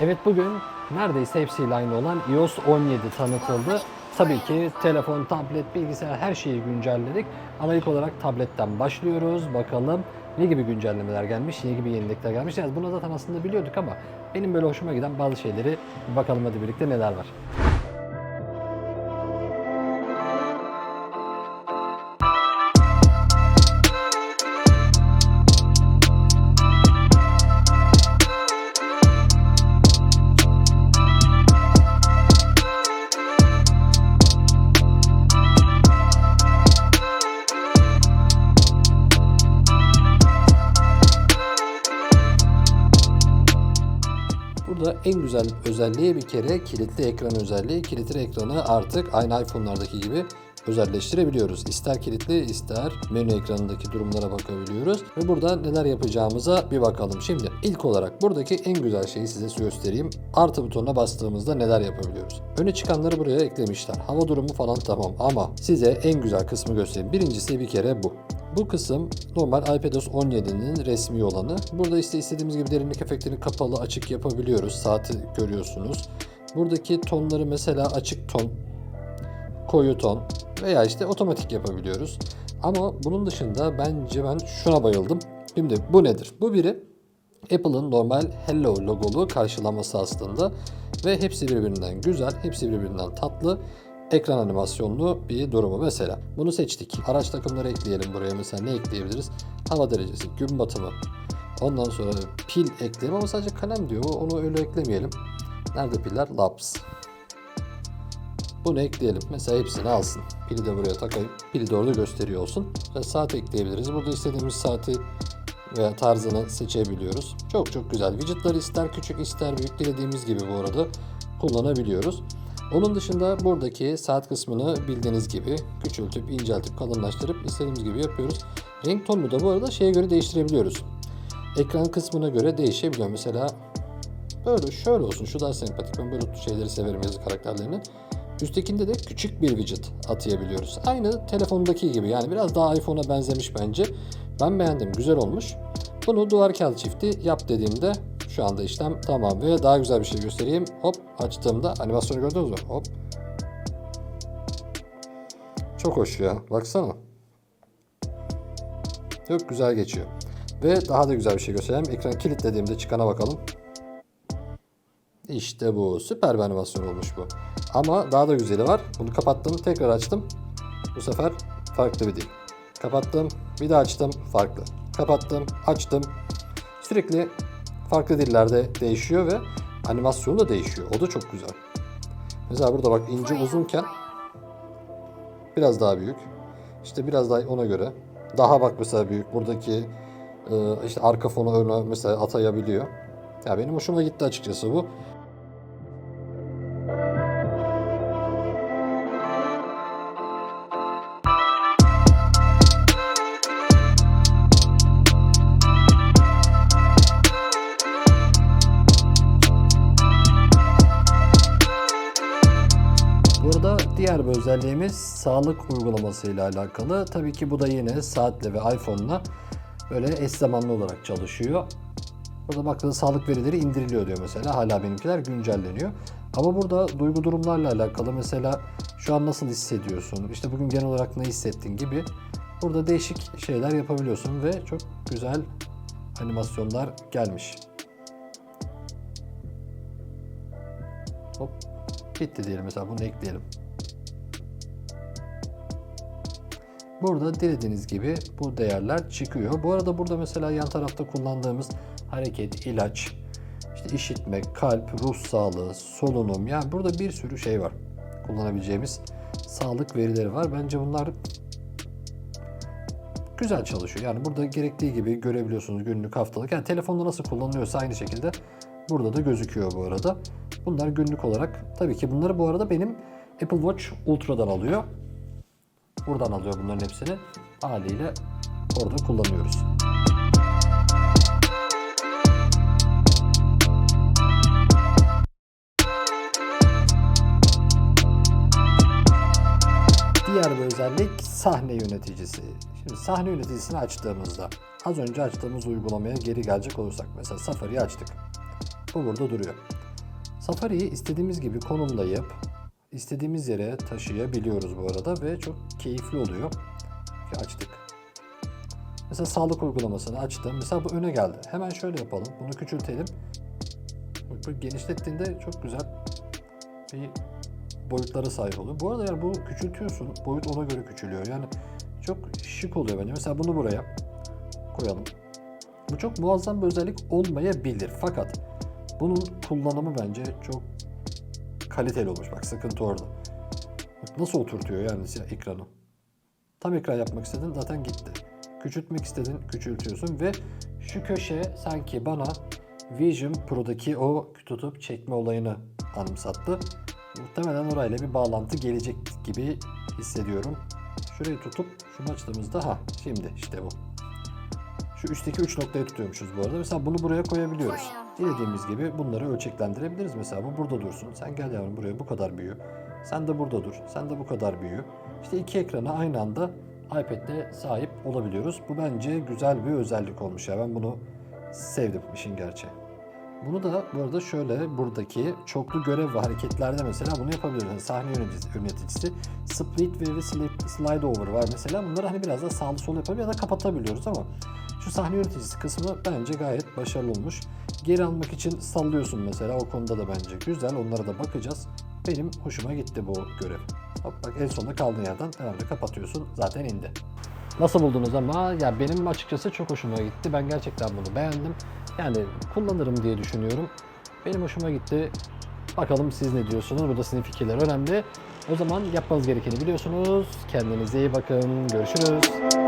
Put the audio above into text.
Evet bugün neredeyse hepsiyle aynı olan iOS 17 tanıtıldı. Tabii ki telefon, tablet, bilgisayar her şeyi güncelledik. Ama ilk olarak tabletten başlıyoruz. Bakalım ne gibi güncellemeler gelmiş, ne gibi yenilikler gelmiş. Yani bunu zaten aslında biliyorduk ama benim böyle hoşuma giden bazı şeyleri bakalım hadi birlikte neler var. Burada en güzel özelliği bir kere kilitli ekran özelliği. Kilitli ekranı artık aynı iPhone'lardaki gibi özelleştirebiliyoruz. İster kilitli ister menü ekranındaki durumlara bakabiliyoruz. Ve burada neler yapacağımıza bir bakalım. Şimdi ilk olarak buradaki en güzel şeyi size göstereyim. Artı butonuna bastığımızda neler yapabiliyoruz. Öne çıkanları buraya eklemişler. Hava durumu falan tamam ama size en güzel kısmı göstereyim. Birincisi bir kere bu. Bu kısım normal iPadOS 17'nin resmi olanı. Burada işte istediğimiz gibi derinlik efektini kapalı açık yapabiliyoruz. Saati görüyorsunuz. Buradaki tonları mesela açık ton, koyu ton veya işte otomatik yapabiliyoruz. Ama bunun dışında bence ben şuna bayıldım. Şimdi bu nedir? Bu biri Apple'ın normal Hello logolu karşılaması aslında ve hepsi birbirinden güzel, hepsi birbirinden tatlı ekran animasyonlu bir durumu mesela. Bunu seçtik. Araç takımları ekleyelim buraya mesela ne ekleyebiliriz? Hava derecesi, gün batımı. Ondan sonra pil ekleyelim ama sadece kalem diyor. Onu öyle eklemeyelim. Nerede piller? Labs. Bunu ekleyelim. Mesela hepsini alsın. Pili de buraya takayım. Pili de orada gösteriyor olsun. Ve saat ekleyebiliriz. Burada istediğimiz saati veya tarzını seçebiliyoruz. Çok çok güzel. Widget'ları ister küçük ister büyük dilediğimiz gibi bu arada kullanabiliyoruz. Onun dışında buradaki saat kısmını bildiğiniz gibi küçültüp, inceltip, kalınlaştırıp istediğimiz gibi yapıyoruz. Renk tonunu da bu arada şeye göre değiştirebiliyoruz. Ekran kısmına göre değişebiliyor. Mesela böyle şöyle olsun. Şu daha sempatik. Ben böyle şeyleri severim yazı karakterlerini. Üsttekinde de küçük bir widget atayabiliyoruz. Aynı telefondaki gibi. Yani biraz daha iPhone'a benzemiş bence. Ben beğendim. Güzel olmuş. Bunu duvar kağıdı çifti yap dediğimde şu anda işlem tamam. Ve daha güzel bir şey göstereyim. Hop açtığımda animasyonu gördünüz mü? Hop. Çok hoş ya. Baksana. Çok güzel geçiyor. Ve daha da güzel bir şey göstereyim. Ekranı kilitlediğimde çıkana bakalım. İşte bu. Süper bir animasyon olmuş bu. Ama daha da güzeli var. Bunu kapattım. Tekrar açtım. Bu sefer farklı bir dil. Kapattım. Bir daha açtım. Farklı. Kapattım. Açtım. Sürekli farklı dillerde değişiyor ve animasyonu da değişiyor. O da çok güzel. Mesela burada bak ince uzunken biraz daha büyük. İşte biraz daha ona göre. Daha bak mesela büyük. Buradaki e, işte arka fonu öne mesela atayabiliyor. Ya benim hoşuma gitti açıkçası bu. Diğer bir özelliğimiz sağlık uygulaması ile alakalı. Tabii ki bu da yine saatle ve iPhone'la böyle eş zamanlı olarak çalışıyor. Burada baktığınız sağlık verileri indiriliyor diyor mesela. Hala benimkiler güncelleniyor. Ama burada duygu durumlarla alakalı mesela şu an nasıl hissediyorsun? İşte bugün genel olarak ne hissettin gibi. Burada değişik şeyler yapabiliyorsun ve çok güzel animasyonlar gelmiş. Hop. Bitti diyelim mesela bunu ekleyelim. Burada dilediğiniz gibi bu değerler çıkıyor. Bu arada burada mesela yan tarafta kullandığımız hareket, ilaç, işte işitme, kalp, ruh sağlığı, solunum yani burada bir sürü şey var. Kullanabileceğimiz sağlık verileri var. Bence bunlar güzel çalışıyor. Yani burada gerektiği gibi görebiliyorsunuz günlük, haftalık. Yani telefonda nasıl kullanılıyorsa aynı şekilde burada da gözüküyor bu arada. Bunlar günlük olarak. Tabii ki bunları bu arada benim Apple Watch Ultra'dan alıyor. Buradan alıyor bunların hepsini. Haliyle orada kullanıyoruz. Diğer bir özellik sahne yöneticisi. Şimdi sahne yöneticisini açtığımızda az önce açtığımız uygulamaya geri gelecek olursak mesela Safari'yi açtık. Bu burada duruyor. Safari'yi istediğimiz gibi konumlayıp istediğimiz yere taşıyabiliyoruz bu arada ve çok keyifli oluyor. Ki açtık. Mesela sağlık uygulamasını açtım. Mesela bu öne geldi. Hemen şöyle yapalım. Bunu küçültelim. Bu genişlettiğinde çok güzel bir boyutlara sahip oluyor. Bu arada yani bu küçültüyorsun. Boyut ona göre küçülüyor. Yani çok şık oluyor bence. Mesela bunu buraya koyalım. Bu çok muazzam bir özellik olmayabilir. Fakat bunun kullanımı bence çok kaliteli olmuş. Bak sıkıntı orada. Nasıl oturtuyor yani ekranı. Tam ekran yapmak istedin zaten gitti. Küçültmek istedin küçültüyorsun ve şu köşe sanki bana Vision Pro'daki o tutup çekme olayını anımsattı. Muhtemelen orayla bir bağlantı gelecek gibi hissediyorum. Şurayı tutup şunu açtığımızda ha şimdi işte bu. Şu üstteki 3 noktayı tutuyormuşuz bu arada. Mesela bunu buraya koyabiliyoruz. Dilediğimiz gibi bunları ölçeklendirebiliriz. Mesela bu burada dursun. Sen gel yavrum buraya bu kadar büyü. Sen de burada dur. Sen de bu kadar büyü. İşte iki ekrana aynı anda iPad'de sahip olabiliyoruz. Bu bence güzel bir özellik olmuş ya. Ben bunu sevdim işin gerçeği. Bunu da bu arada şöyle buradaki çoklu görev ve hareketlerde mesela bunu yapabiliyoruz. Yani sahne yöneticisi, yöneticisi split ve slide, over var mesela. Bunları hani biraz da sağlı sol yapabiliyor ya da kapatabiliyoruz ama şu sahne yöneticisi kısmı bence gayet başarılı olmuş. Geri almak için sallıyorsun mesela. O konuda da bence güzel. Onlara da bakacağız. Benim hoşuma gitti bu görev. Hop bak en sonunda kaldığın yerden herhalde kapatıyorsun. Zaten indi. Nasıl buldunuz ama ya benim açıkçası çok hoşuma gitti. Ben gerçekten bunu beğendim. Yani kullanırım diye düşünüyorum. Benim hoşuma gitti. Bakalım siz ne diyorsunuz? Burada sizin fikirler önemli. O zaman yapmanız gerekeni biliyorsunuz. Kendinize iyi bakın. Görüşürüz.